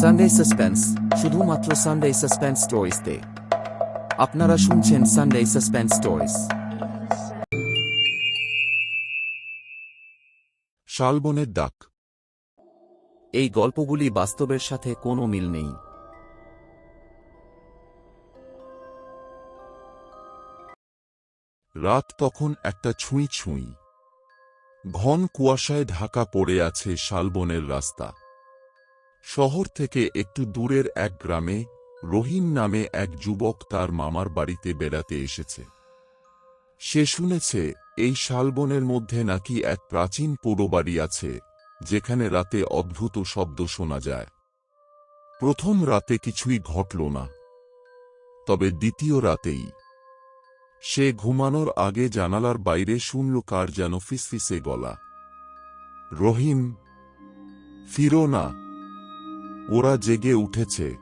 Sunday suspense শুধুমাত্র Sunday suspense স্টোরিজতে আপনারা শুনছেন সানডে সাসপেন্স স্টোরিজ শালবনের ডাক। এই গল্পগুলি বাস্তবের সাথে কোনো মিল নেই। রাত তখন একটা ছুঁই ছুঁই। ঘন কুয়াশায় ঢাকা পড়ে আছে শালবনের রাস্তা। শহর থেকে একটু দূরের এক গ্রামে রহিম নামে এক যুবক তার মামার বাড়িতে বেড়াতে এসেছে। সে শুনেছে, এই শালবনের মধ্যে নাকি এক প্রাচীন পোড়োবাড়ি আছে, যেখানে রাতে অদ্ভুত শব্দ শোনা যায়। প্রথম রাতে কিছুই ঘটল না, তবে দ্বিতীয় রাতেই সে ঘুমানোর আগে জানালার বাইরে শুনল কার যেন ফিসফিসে গলা। রহিম, ফিরো না। ওরা জেগে উঠেছে।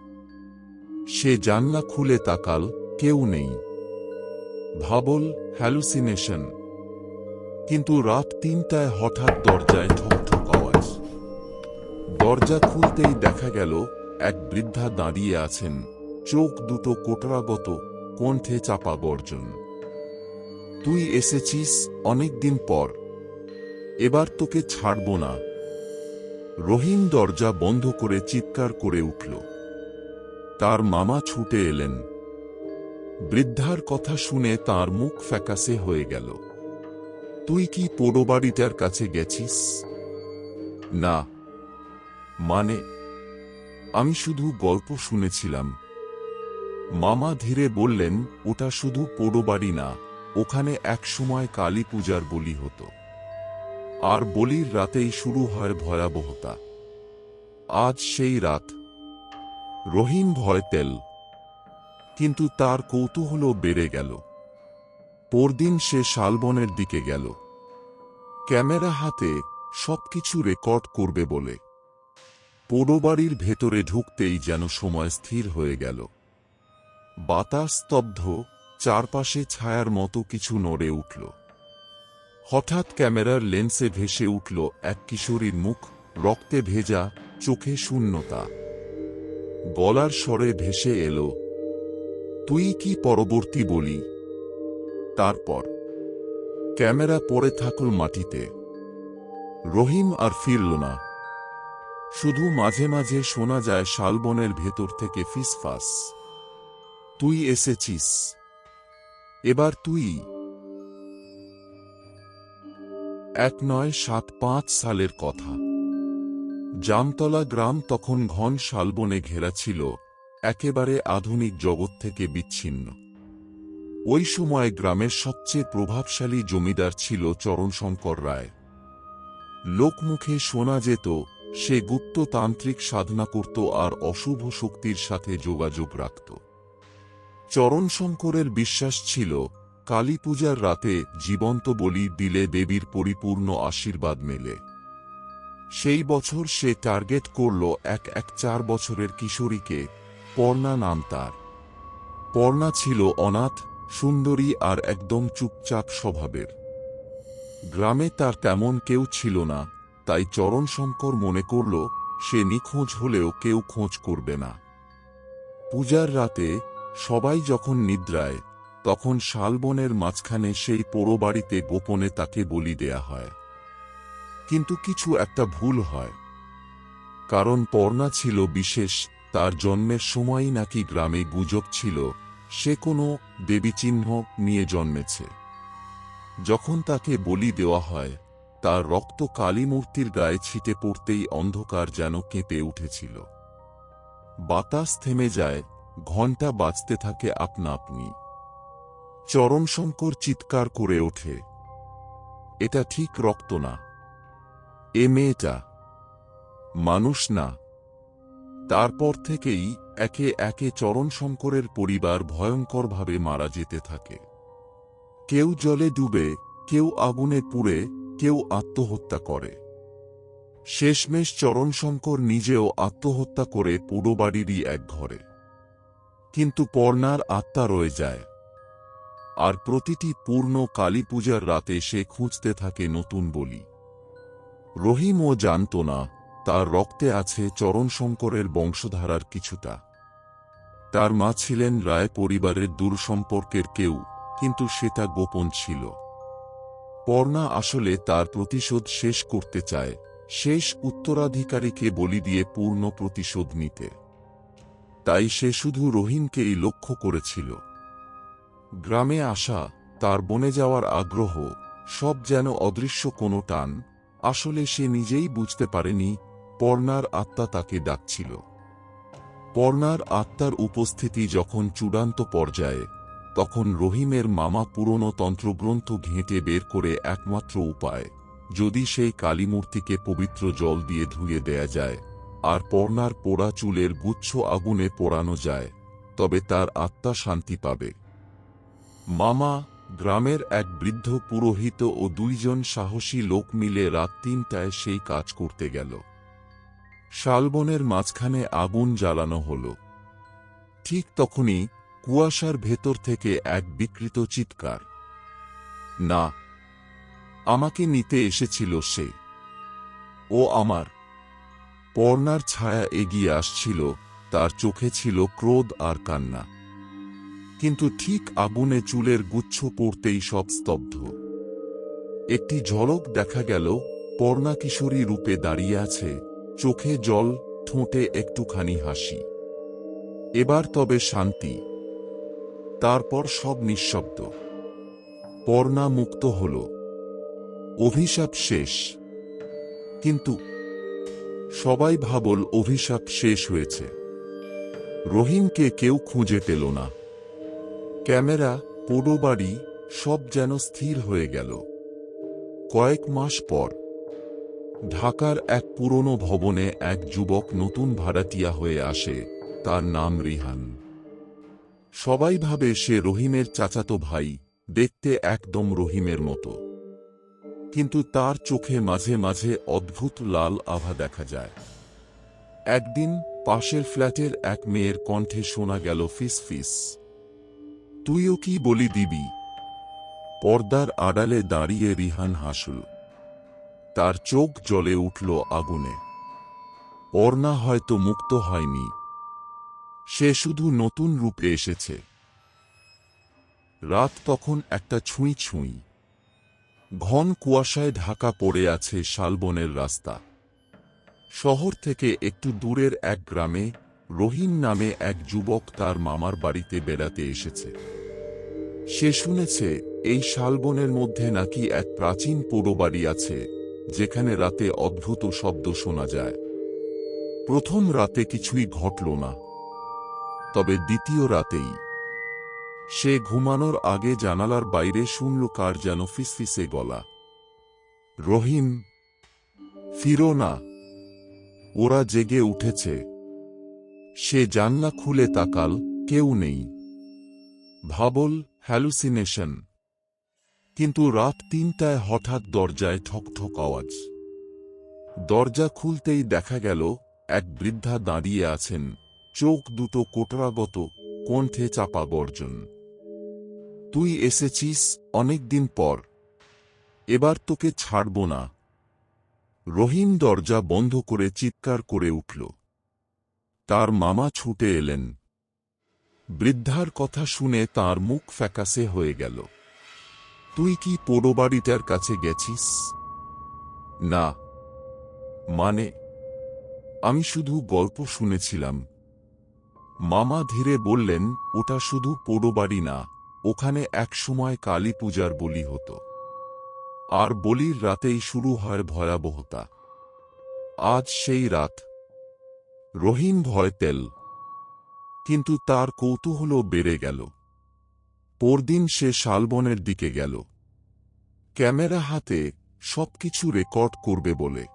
সে জানলা খুলে তাকাল, কেউ নেই। ভাবল, হ্যালুসিনেশন। কিন্তু রাত তিনটায় হঠাৎ দরজায় ঠকঠক আওয়াজ। দরজা খুলতেই দেখা গেল, এক বৃদ্ধা দাঁড়িয়ে আছেন। চোখ দুটো কোটরাগত, কণ্ঠে চাপা গর্জন। তুই এসেছিস অনেকদিন পর। এবার তোকে ছাড়ব না। রহিম দরজা বন্ধ করে চিৎকার করে উঠল। তার মামা ছুটে এলেন। বৃদ্ধার কথা শুনে তার মুখ ফ্যাকাসে হয়ে গেল। তুই কি পোড়োবাড়িটার কাছে গেছিস? না। মানে? আমি শুধু গল্প শুনেছিলাম। মামা ধীরে বললেন, ওটা শুধু পোড়োবাড়ি না। ওখানে এক সময় কালী পূজার বলি হতো। আর বলির রাতেই শুরু হয় ভয়াবহতা। আজ সেই রাত। রহিম ভয় তেল। কিন্তু তার কৌতূহল বেড়ে গেল। পরদিন সে শালবনের দিকে গেল। ক্যামেরা হাতে সবকিছু রেকর্ড করবে বলে। পোড়োবাড়ির ভেতরে ঢুকতেই যেন সময় স্থির হয়ে গেল। বাতাস স্তব্ধ চারপাশে ছায়ার মতো কিছু নড়ে উঠল। হঠাৎ ক্যামেরার লেন্সে ভেসে উঠল এক কিশোরীর মুখ, রক্তে ভেজা, চোখে শূন্যতা। গলার স্বরে ভেসে এলো, তুই কি পরবর্তী বলি? তারপর, ক্যামেরা পড়ে থাকল মাটিতে। রহিম আর ফিরল না। শুধু মাঝে মাঝে শোনা যায় শালবনের ভেতর থেকে ফিসফাস। তুই এসেছিস। এবার তুই। এক নয় সাত পাঁচ সালের কথা। জামতলা গ্রাম তখন ঘন শালবনে ঘেরা ছিল, একেবারে আধুনিক জগৎ থেকে বিচ্ছিন্ন। ওই সময় গ্রামের সবচেয়ে প্রভাবশালী জমিদার ছিল চরণশঙ্কর রায়। লোকমুখে শোনা যেত, সে গুপ্ততান্ত্রিক সাধনা করত আর অশুভ শক্তির সাথে যোগাযোগ রাখত। চরণশঙ্করের বিশ্বাস ছিল কালী পূজার রাতে জীবন্ত বলি দিলে দেবীর পরিপূর্ণ আশীর্বাদ মেলে। সেই বছর সে টার্গেট করল এক এক চার বছরের কিশোরীকে, পর্ণা নাম তার। পর্ণা ছিল অনাথ, সুন্দরী আর একদম চুপচাপ স্বভাবের। গ্রামে তার তেমন কেউ ছিল না, তাই চরণশঙ্কর মনে করল, সে নিখোঁজ হলেও কেউ খোঁজ করবে না। পূজার রাতে সবাই যখন নিদ্রায়, তখন শালবনের মাঝখানে সেই পোড়ো বাড়িতে গোপনে তাকে বলি দেয়া হয়। কিন্তু কিছু একটা ভুল হয়। কারণ পর্ণা ছিল বিশেষ, তার জন্মের সময়ই নাকি গ্রামে গুজব ছিল, সে কোনো দেবীচিহ্ন নিয়ে জন্মেছে। যখন তাকে বলি দেওয়া হয়, তার রক্ত কালী মূর্তির গায়ে ছিটে পড়তেই অন্ধকার যেন কেঁপে উঠেছিল। বাতাস থেমে যায় ঘণ্টা বাজতে থাকে আপনা আপনি। চরণশঙ্কর চিৎকার করে ওঠে। এটা ঠিক রক্ত না। এ মেয়েটা। মানুষ না। তারপর থেকেই একে একে চরণশঙ্করের পরিবার ভয়ঙ্করভাবে মারা যেতে থাকে। কেউ জলে ডুবে, কেউ আগুনে পুড়ে, কেউ আত্মহত্যা করে। শেষমেশ চরণশঙ্কর নিজেও আত্মহত্যা করে পুরো বাড়িরই এক ঘরে। কিন্তু পর্ণার আত্মা রয়ে যায়। আর প্রতিটি পূর্ণ কালী পূজার রাতে সে খুঁজতে থাকে নতুন বলি। রহিমও জানত না, তার রক্তে আছে চরণশঙ্করের বংশধারার কিছুটা। তার মা ছিলেন রায় পরিবারের দূর সম্পর্কের কেউ, কিন্তু সে সেটা গোপন ছিল। পর্ণা আসলে তার প্রতিশোধ শেষ করতে চায়, শেষ উত্তরাধিকারীকে বলি দিয়ে পূর্ণ প্রতিশোধ নিতে। তাই সে শুধু রহিমকেই লক্ষ্য করেছিল। গ্রামে আসা, তার বনে যাওয়ার আগ্রহ, সব যেন অদৃশ্য কোনো টান, আসলে সে নিজেই বুঝতে পারেনি, পর্ণার আত্মা তাকে ডাকছিল। পর্ণার আত্মার উপস্থিতি যখন চূড়ান্ত পর্যায়ে, তখন রহিমের মামা পুরনো তন্ত্রগ্রন্থ ঘেঁটে বের করে একমাত্র উপায়, যদি সেই কালীমূর্তিকে পবিত্র জল দিয়ে ধুয়ে দেয়া যায়। আর পর্ণার পোড়া চুলের গুচ্ছ আগুনে পোড়ানো যায়, তবে তার আত্মা শান্তি পাবে। মামা, গ্রামের এক বৃদ্ধ পুরোহিত ও দুইজন সাহসী লোক মিলে রাত তিনটায় সেই কাজ করতে গেল। শালবনের মাঝখানে আগুন জ্বালানো হল। ঠিক তখনই কুয়াশার ভেতর থেকে এক বিকৃত চিৎকার। না, আমাকে নিতে এসেছিল সে। ও আমার পর্ণার ছায়া এগিয়ে আসছিল, তার চোখে ছিল ক্রোধ আর কান্না। কিন্তু ঠিক আগুনে চুলের গুচ্ছ পড়তেই সব স্তব্ধ। একটি ঝলক দেখা গেল পর্ণা কিশোরী রূপে দাঁড়িয়ে আছে, চোখে জল, ঠোঁটে একটুখানি হাসি। এবার তবে শান্তি। তারপর সব নিঃশব্দ। পর্ণা মুক্ত হল। অভিশাপ শেষ। কিন্তু সবাই ভাবল অভিশাপ শেষ হয়েছে। রহিমকে কেউ খুঁজে পেল না। ক্যামেরা পোড়ো বাড়ি, সব যেন স্থির হয়ে গেল। কয়েক মাস পর, ঢাকার এক পুরনো ভবনে এক যুবক নতুন ভাড়াটিয়া হয়ে আসে, তার নাম রিহান। সবাই ভাবে সে রহিমের চাচাতো ভাই, দেখতে একদম রহিমের মতো। কিন্তু তার চোখে মাঝে মাঝে অদ্ভুত লাল আভা দেখা যায়। একদিন পাশের ফ্ল্যাটের এক মেয়ের কণ্ঠে শোনা গেল ফিস ফিস। তুইও কি বলি দিবি? পর্দার আড়ালে দাঁড়িয়ে রিহান হাসল। তার চোখ জলে উঠল আগুনে। অর্ণা হয়তো মুক্ত হয়নি। সে শুধু নতুন রূপে এসেছে। রাত তখন একটা ছুঁই ছুঁই। ঘন কুয়াশায় ঢাকা পড়ে আছে শালবনের রাস্তা। শহর থেকে একটু দূরের এক গ্রামে রহিম নামে এক যুবক তার মামার বাড়িতে বেড়াতে এসেছে। সে শুনেছে, এই শালবনের মধ্যে নাকি এক প্রাচীন পোড়ো বাড়ি আছে, যেখানে রাতে অদ্ভুত শব্দ শোনা যায়। প্রথম রাতে কিছুই ঘটল না, তবে দ্বিতীয় রাতেই সে ঘুমানোর আগে জানালার বাইরে শুনল কার যেন ফিসফিসে গলা। রহিম, ফিরো না। ওরা জেগে উঠেছে। সে জানলা খুলে তাকাল, কেউ নেই। ভাবল, হ্যালুসিনেশন। কিন্তু রাত তিনটায় হঠাৎ দরজায় ঠকঠক আওয়াজ। দরজা খুলতেই দেখা গেল, এক বৃদ্ধা দাঁড়িয়ে আছেন। চোখ দুটো কোটরাগত, কণ্ঠে চাপা গর্জন। তুই এসেছিস অনেকদিন পর। এবার তোকে ছাড়ব না। রহিম দরজা বন্ধ করে চিৎকার করে উঠল। তার মামা ছুটে এলেন। বৃদ্ধার কথা শুনে তার মুখ ফ্যাকাসে হয়ে গেল। তুই কি পোড়ো বাড়িটার কাছে গেছিস? না। মানে? আমি শুধু গল্প শুনেছিলাম। মামা ধীরে বললেন, ওটা শুধু পোড়ো বাড়ি না। ওখানে একসময় কালী পূজার বলি হতো। আর বলির রাতেই শুরু হয় ভয়াবহতা। আজ সেই রাত। রহিম ভয় তেল। কিন্তু তার কৌতূহলও বেড়ে গেল। পরদিন সে শালবনের দিকে গেল। ক্যামেরা হাতে সবকিছু রেকর্ড করবে বলে।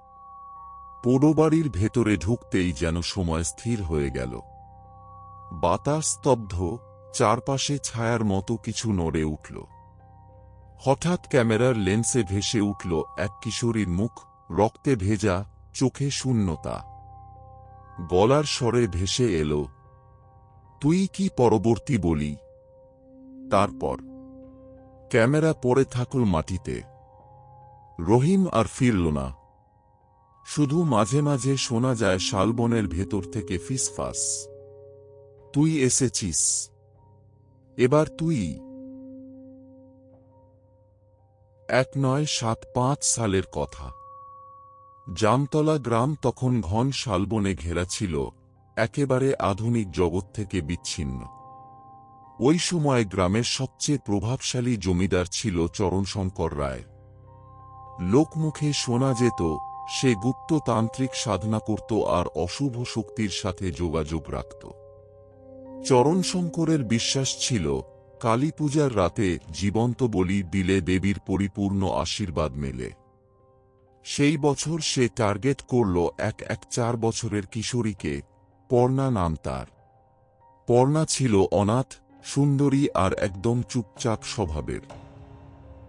পোড়োবাড়ির ভেতরে ঢুকতেই যেন সময় স্থির হয়ে গেল। বাতাস স্তব্ধ চারপাশে ছায়ার মতো কিছু নড়ে উঠল। হঠাৎ ক্যামেরার লেন্সে ভেসে উঠল এক কিশোরীর মুখ, রক্তে ভেজা, চোখে শূন্যতা। গলার স্বরে ভেসে এলো, তুই কি পরবর্তী বলি? তারপর, ক্যামেরা পড়ে থাকল মাটিতে। রহিম আর ফিরল না। শুধু মাঝে মাঝে শোনা যায় শালবনের ভেতর থেকে ফিসফাস। তুই এসেছিস। এবার তুই। এক নয় সাত পাঁচ সালের কথা। জামতলা গ্রাম তখন ঘন শালবনে ঘেরা ছিল, একেবারে আধুনিক জগৎ থেকে বিচ্ছিন্ন। ওই সময় গ্রামের সবচেয়ে প্রভাবশালী জমিদার ছিল চরণশঙ্কর রায়। লোকমুখে শোনা যেত, সে গুপ্ততান্ত্রিক সাধনা করত আর অশুভ শক্তির সাথে যোগাযোগ রাখত। চরণশঙ্করের বিশ্বাস ছিল কালী পূজার রাতে জীবন্ত বলি দিলে দেবীর পরিপূর্ণ আশীর্বাদ মেলে। সেই বছর সে টার্গেট করল এক এক চার বছরের কিশোরীকে, পর্ণা নাম তার। পর্ণা ছিল অনাথ, সুন্দরী আর একদম চুপচাপ স্বভাবের।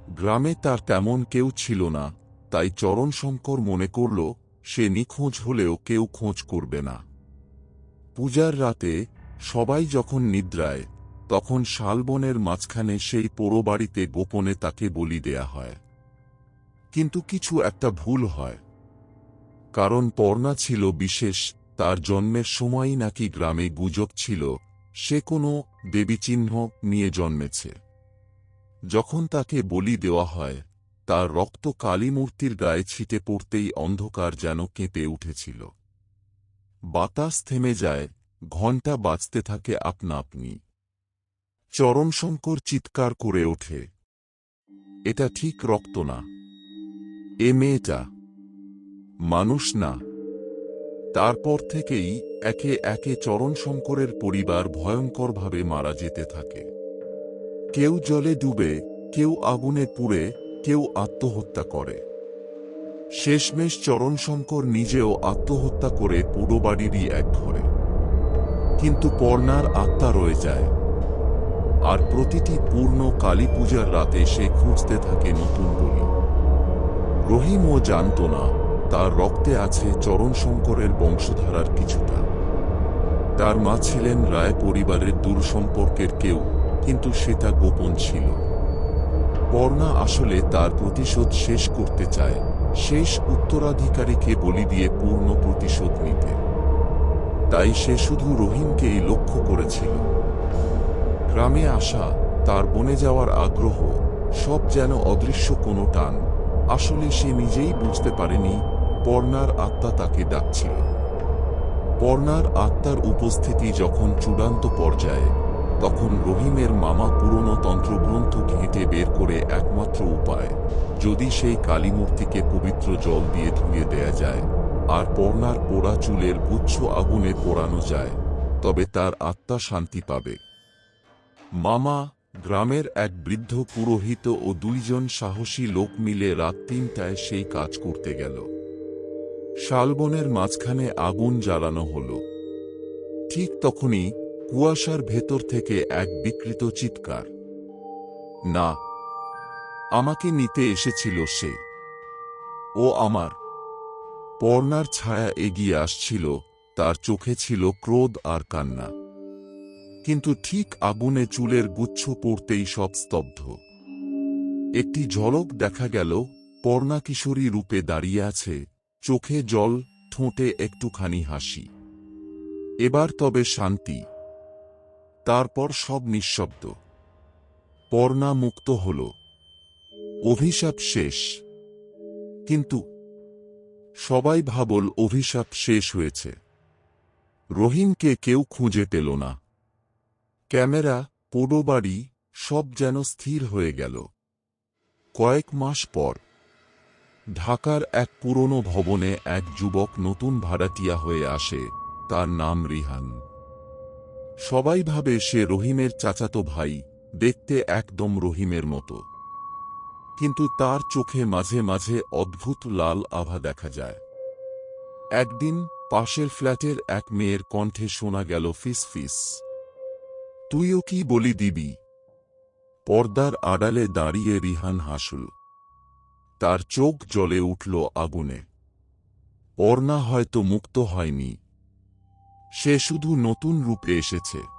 গ্রামে তার তেমন কেউ ছিল না, তাই চরণশঙ্কর মনে করল, সে নিখোঁজ হলেও কেউ খোঁজ করবে না। পূজার রাতে সবাই যখন নিদ্রায়, তখন শালবনের মাঝখানে সেই পোড়ো বাড়িতে গোপনে তাকে বলি দেয়া হয়। কিন্তু কিছু একটা ভুল হয়। কারণ পর্ণা ছিল বিশেষ, তার জন্মের সময়ই নাকি গ্রামে গুজব ছিল, সে কোনো দেবীচিহ্ন নিয়ে জন্মেছে। যখন তাকে বলি দেওয়া হয়, তার রক্ত কালী মূর্তির গায়ে ছিটে পড়তেই অন্ধকার যেন কেঁপে উঠেছিল। বাতাস থেমে যায় ঘণ্টা বাজতে থাকে আপনা আপনি। চরণশঙ্কর চিৎকার করে ওঠে। এটা ঠিক রক্ত না। এ মেয়েটা। মানুষ না। তারপর থেকেই একে একে চরণশঙ্করের পরিবার ভয়ঙ্করভাবে মারা যেতে থাকে। কেউ জলে ডুবে, কেউ আগুনে পুড়ে, কেউ আত্মহত্যা করে। শেষমেশ চরণশঙ্কর নিজেও আত্মহত্যা করে পুরো বাড়িরই এক ঘরে। কিন্তু পর্ণার আত্মা রয়ে যায়। আর প্রতিটি পূর্ণ কালী পূজার রাতে সে খুঁজতে থাকে নতুন বলি। রহিমও জানত না তার রক্তে আছে চরণ শঙ্করের বংশধারার কিছুটা। তার মা ছিলেন রায় পরিবারের দূর সম্পর্কের কেউ, কিন্তু সেটা গোপন ছিল। পর্ণা আসলে তার প্রতিশোধ শেষ করতে চায়, শেষ উত্তরাধিকারীকে বলি দিয়ে পূর্ণ প্রতিশোধ নিতে। তাই সে শুধু রহিমকেই লক্ষ্য করেছিল। গ্রামে আসা, তার বনে যাওয়ার আগ্রহ, সব যেন অদৃশ্য কোনো টান। আসলে সে নিজেই বুঝতে পারেনি, পর্ণার আত্মা তাকে ডাকছিল। পর্ণার আত্মার উপস্থিতি যখন চূড়ান্ত পর্যায়ে, তখন রহিমের মামা পুরনো তন্ত্রগ্রন্থ ঘেঁটে বের করে একমাত্র উপায়, যদি সেই কালীমূর্তিকে পবিত্র জল দিয়ে ধুয়ে দেয়া যায় আর পর্ণার পোড়া চুলের গুচ্ছ আগুনে পোড়ানো যায়, তবে তার আত্মা শান্তি পাবে। মামা, গ্রামের এক বৃদ্ধ পুরোহিত ও দুইজন সাহসী লোক মিলে রাত তিনটায় সেই কাজ করতে গেল। শালবনের মাঝখানে আগুন জ্বালানো হল। ঠিক তখনই কুয়াশার ভেতর থেকে এক বিকৃত চিৎকার। না, আমাকে নিতে এসেছিল সে। ও আমার পর্ণার ছায়া এগিয়ে আসছিল, তার চোখে ছিল ক্রোধ আর কান্না। কিন্তু ঠিক আগুনে চুলের গুচ্ছ পড়তেই সব স্তব্ধ। একটি ঝলক দেখা গেল পর্ণা কিশোরী রূপে দাঁড়িয়ে আছে, চোখে জল, ঠোঁটে একটুখানি হাসি। এবার তবে শান্তি। তারপর সব নিঃশব্দ। পর্ণা মুক্ত হল। অভিশাপ শেষ। কিন্তু সবাই ভাবল অভিশাপ শেষ হয়েছে। রহিমকে কেউ খুঁজে পেল না। ক্যামেরা পোড়ো বাড়ি সব যেন স্থির হয়ে গেল। কয়েক মাস পর, ঢাকার এক পুরনো ভবনে এক যুবক নতুন ভাড়াটিয়া হয়ে আসে, তার নাম রিহান। সবাই ভাবে সে রহিমের চাচাতো ভাই, দেখতে একদম রহিমের মতো। কিন্তু তার চোখে মাঝে মাঝে অদ্ভুত লাল আভা দেখা যায়। একদিন পাশের ফ্ল্যাটের এক মেয়ের কণ্ঠে শোনা গেল ফিস ফিস। তুইও কি বলি দিবি? পর্দার আড়ালে দাঁড়িয়ে রিহান হাসল। তার চোখ জলে উঠল আগুনে। অর্ণা হয়তো মুক্ত হয়নি। সে শুধু নতুন রূপে এসেছে।